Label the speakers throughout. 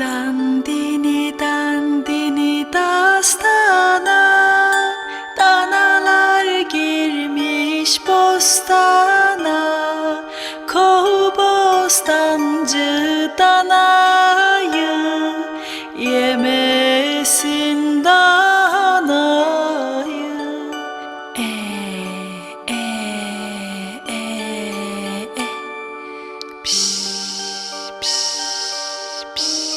Speaker 1: Dandini dandini dastana Danalar girmiş bostana. Kohu bostancı danayı Yemesin danayı. E e e e. Pişt pişt pişt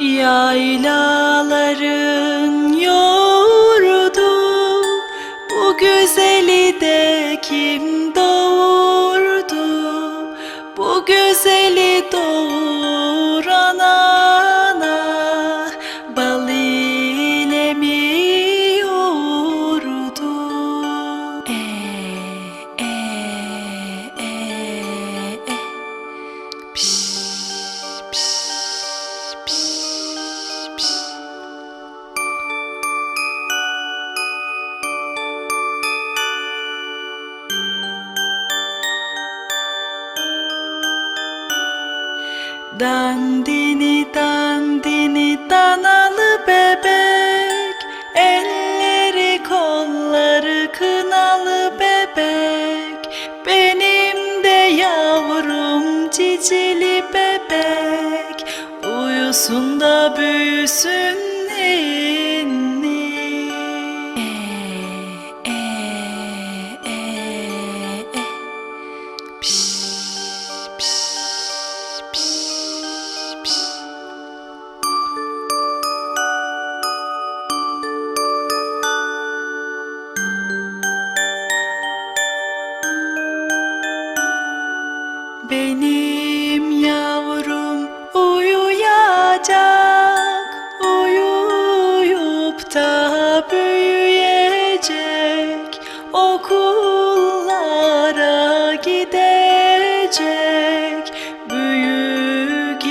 Speaker 1: Yaylaların yoğurdu Bu güzeli de kim Dandini dandini danalı bebek. Elleri kolları kınalı bebek. Benim de yavrum cicili bebek. Uyusun da büyüsün ninni. E, e, e, Benim yavrum uyuyacak Uyuyup da büyüyecek. Okullara gidecek Büyük